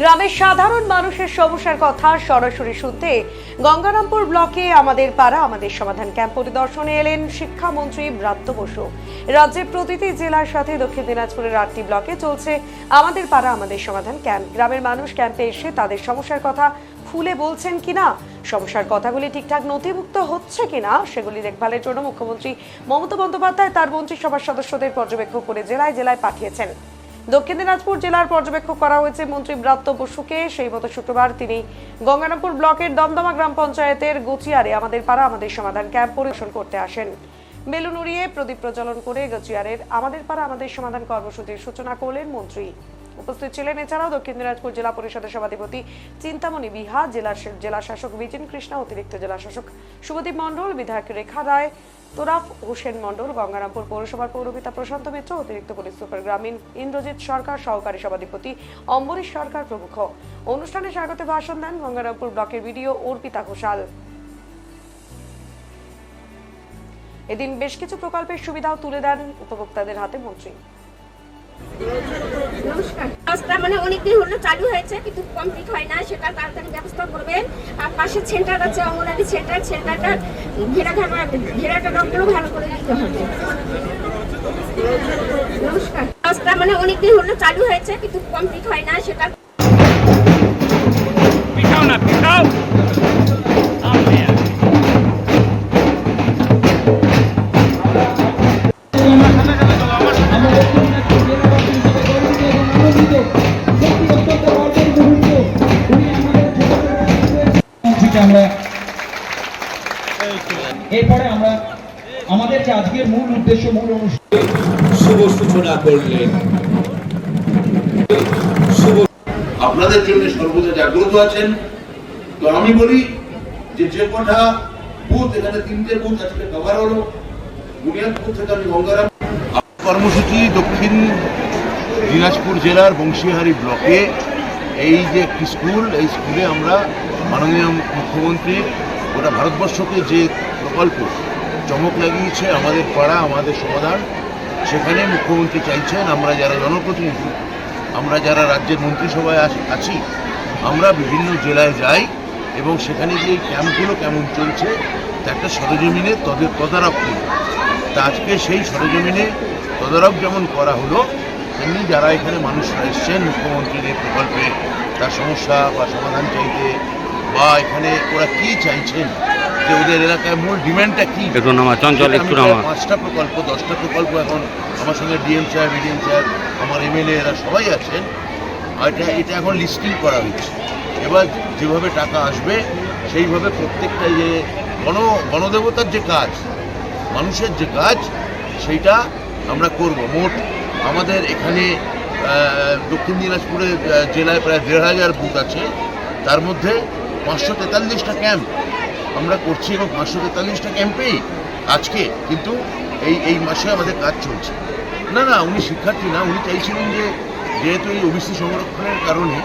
গ্রামের সাধারণ মানুষের সমস্যার কথা সরাসরি শুনতে গঙ্গারামপুর ব্লকে আমাদের পাড়া, আমাদের সমাধান ক্যাম্প পরিদর্শনে এলেন শিক্ষামন্ত্রী ব্রাত্য বসু। রাজ্যের প্রতিটি জেলার সাথে দক্ষিণ দিনাজপুরের আটটি ব্লকে চলছে আমাদের পাড়া, আমাদের সমাধান ক্যাম্প। গ্রামের মানুষ ক্যাম্পে এসে তাদের সমস্যার কথা খুলে বলছেন কিনা সমস্যার কথাগুলি ঠিকঠাক নথিভুক্ত হচ্ছে কিনা সেগুলি দেখভালের জন্য মুখ্যমন্ত্রী মমতা বন্দ্যোপাধ্যায় তার মন্ত্রিসভার সদস্যদের পর্যবেক্ষণ করে জেলায় জেলায় পাঠিয়েছেন। দক্ষিণ দিনাজপুর জেলার পর্যবেক্ষক করা হয়েছে মন্ত্রী ব্রাত্য বসুকে। সেই মতো শুক্রবার তিনি গঙ্গারামপুর ব্লকের দমদমা গ্রাম পঞ্চায়েতের গুচিয়ারে আমাদের পাড়া আমাদের সমাধান ক্যাম্প পরিদর্শন করতে আসেন। বেলুন উড়িয়ে প্রদীপ প্রজ্বলন করে গুচিয়ারের আমাদের পাড়া আমাদের সমাধান কর্মসূচির সূচনা করলেন মন্ত্রী। উপস্থিত ছিলেন এছাড়াও দক্ষিণ দিনাজপুর জেলা পরিষদের সভাধিপতি চিন্তামণি বিহা, জেলা জেলা শাসক বিজিন কৃষ্ণা, অতিরিক্ত জেলা শাসক শুভদীপ মণ্ডল, বিধায়ক রেখা রায়, তোরাফ হোসেন মণ্ডল, গঙ্গারামপুর পৌরসভার পৌরপিতা প্রশান্ত মিত্র, অতিরিক্ত পুলিশ সুপার গ্রামীণ ইন্দ্রজিৎ সরকার, সহকারী সভাধিপতি অম্বরীশ সরকার প্রমুখ। অনুষ্ঠানে স্বাগত ভাষণ দেন গঙ্গারামপুর ব্লকের বিডিও অর্পিতা ঘোষাল। এদিন বেশ কিছু প্রকল্পের সুবিধাও তুলে দেন উপভোক্তাদের হাতে মন্ত্রী। কাজটা মানে অনেকদিন হলো চালু হয়েছে, কিন্তু কমপ্লিট হয় না, সেটা তাড়াতাড়ি ব্যবস্থা করবেন। আর পাশে সেন্টার আছে অঙ্গনারী সেন্টার সেন্টারটা ঘেরা ঘেরা ঘেরাটা রঙগুলো ভালো করে দিতে হবে। নমস্কার। কাজটা মানে অনেকদিন হলো চালু হয়েছে, কিন্তু কমপ্লিট হয় না, সেটা থেকে আমরা এরপরে আমরা আমাদের যে আজকের মূল উদ্দেশ্য মূল অনুষ্ঠান শুভ সূচনা করলেন শুভ আপনাদের জন্য সর্বদা জাগ্রত আছেন। তো আমি বলি যে যে কটা বুথ এখানে তিনটে বুথ আজকে কভার হলো। বুনিয়াদপুর থেকে আমি গঙ্গারাম। কর্মসূচি দক্ষিণ দিনাজপুর জেলার বংশীহারি ব্লকে। এই যে একটি স্কুল এই স্কুলে আমরা মাননীয় মুখ্যমন্ত্রী, গোটা ভারতবর্ষকে যে প্রকল্প চমক লাগিয়েছে, আমাদের পাড়া, আমাদের সমাধান, সেখানে মুখ্যমন্ত্রী চাইছেন আমরা যারা জনপ্রতিনিধি, আমরা যারা রাজ্যের মন্ত্রিসভায় আছি- আমরা বিভিন্ন জেলায় যাই এবং সেখানে গিয়ে ক্যাম্পগুলো কেমন চলছে, তা একটা সরজমিনে তদের তদারক করি তা আজকে সেই সরজমিনে তদারক যেমন করা হলো, তেমনি যারা এখানে মানুষরা এসছেন মুখ্যমন্ত্রীর প্রকল্পে, তার সমস্যা বা সমাধান চাইতে বা এখানে ওরা কি চাইছেন? যে ওদের এলাকায় মূল ডিমান্ডটা কি? একটু নামা, চঞ্চল, একটু নামা। পাঁচটা প্রকল্প দশটা প্রকল্প এখন আমার সঙ্গে ডিএম সাহেব এডিএম সাহেব আমার এমএলএ এরা সবাই আছেন। আর এটা এটা এখন লিস্টিং করা হয়েছে। এবার যেভাবে টাকা আসবে সেইভাবে প্রত্যেকটা যে গণ গণদেবতার যে কাজ মানুষের যে কাজ সেইটা আমরা করব। মোট আমাদের এখানে দক্ষিণ দিনাজপুরে আহ, জেলায় প্রায় দেড় হাজার বুথ আছে। তার মধ্যে পাঁচশো তেতাল্লিশটা ক্যাম্প আমরা করছি এবং পাঁচশো তেতাল্লিশটা ক্যাম্পেই আজকে কিন্তু এই এই মাসে আমাদের কাজ চলছে। না না, উনি শিক্ষার্থী না, উনি চাইছিলেন যে, যেহেতু এই ওবিসি সংরক্ষণের কারণে,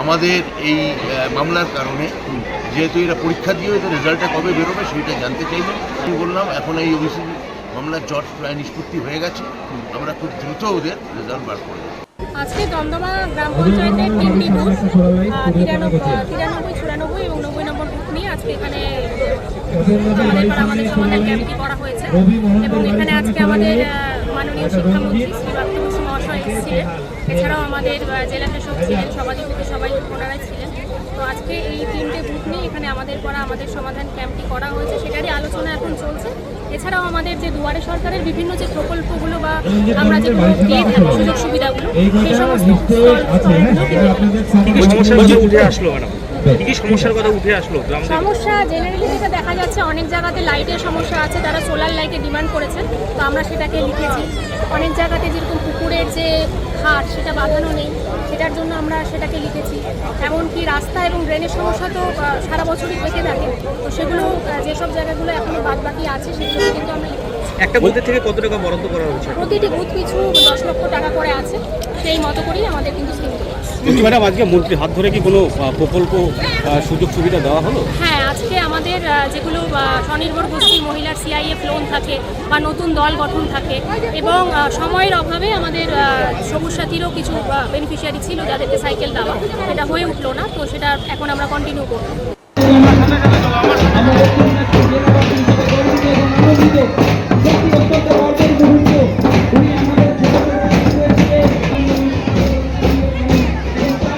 আমাদের এই মামলার কারণে, যেহেতু এরা পরীক্ষা দিয়ে এদের রেজাল্টটা কবে বেরোবে সেইটা জানতে চাইলেন আমি বললাম, এখন এই ওবিসি মামলার জট প্রায় নিষ্পত্তি হয়ে গেছে, আমরা খুব দ্রুত ওদের রেজাল্ট বার করে আজকে দমদমা গ্রাম পঞ্চায়েতের তিনটি বুথ তিরানব্বই তিরানব্বই চুরানব্বই এবং নব্বই নম্বর বুথ নিয়ে আজকে এখানে আমাদের পাড়া আমাদের সমাধান ক্যাম্পটি করা হয়েছে এবং এখানে আজকে আমাদের মাননীয় শিক্ষামন্ত্রী শ্রী মহাশয় এসেছিলেন। এছাড়াও আমাদের আহ, জেলা শাসক ছিলেন সভাধিপতি সবাই ছিলেন। তো আজকে এই তিনটে নিয়ে এখানে আমাদের পাড়া আমাদের সমাধান ক্যাম্পটি করা হয়েছে। সেটারই আলোচনা এখন চলছে। এছাড়াও আমাদের যে দুয়ারে সরকারের বিভিন্ন যে প্রকল্পগুলো বা আমরা যে দিয়ে থাকি সুযোগ সুবিধাগুলো সেই সমস্ত কি সমস্যার কথা উঠে আসলো? সমস্যা জেনারেলি যেটা দেখা যাচ্ছে অনেক জায়গাতে লাইটের সমস্যা আছে তারা সোলার লাইটে ডিমান্ড করেছেন তো আমরা সেটাকে লিখেছি। অনেক জায়গাতে যেরকম পুকুরের যে ঘাট সেটা বাঁধানো নেই সেটার জন্য আমরা সেটাকে লিখেছি। এমনকি রাস্তা এবং ড্রেনের সমস্যা তো সারা বছরই থেকে থাকে। তো সেগুলো যেসব জায়গাগুলো এখনও বাদ বাকি আছে সেগুলো কিন্তু আমরা একটা বুথের থেকে কত টাকা বরাদ্দ করা হয়েছে? প্রতিটি বুথ পিছু দশ লক্ষ টাকা করে আছে সেই মতো করেই আমাদের কিন্তু স্কিম ম্যাডাম, আজকে মন্ত্রী হাত ধরে কি কোনো প্রকল্প সুযোগ সুবিধা দেওয়া হলো? হ্যাঁ আজকে আমাদের যেগুলো স্বনির্ভর গোষ্ঠীর মহিলার সিআইএফ লোন থাকে বা নতুন দল গঠন থাকে এবং সময়ের অভাবে আমাদের সবুজ সাথীরও কিছু বেনিফিশিয়ারি ছিল যাদেরকে সাইকেল দেওয়া। সেটা হয়ে উঠল না, তো সেটা এখন আমরা কন্টিনিউ করব।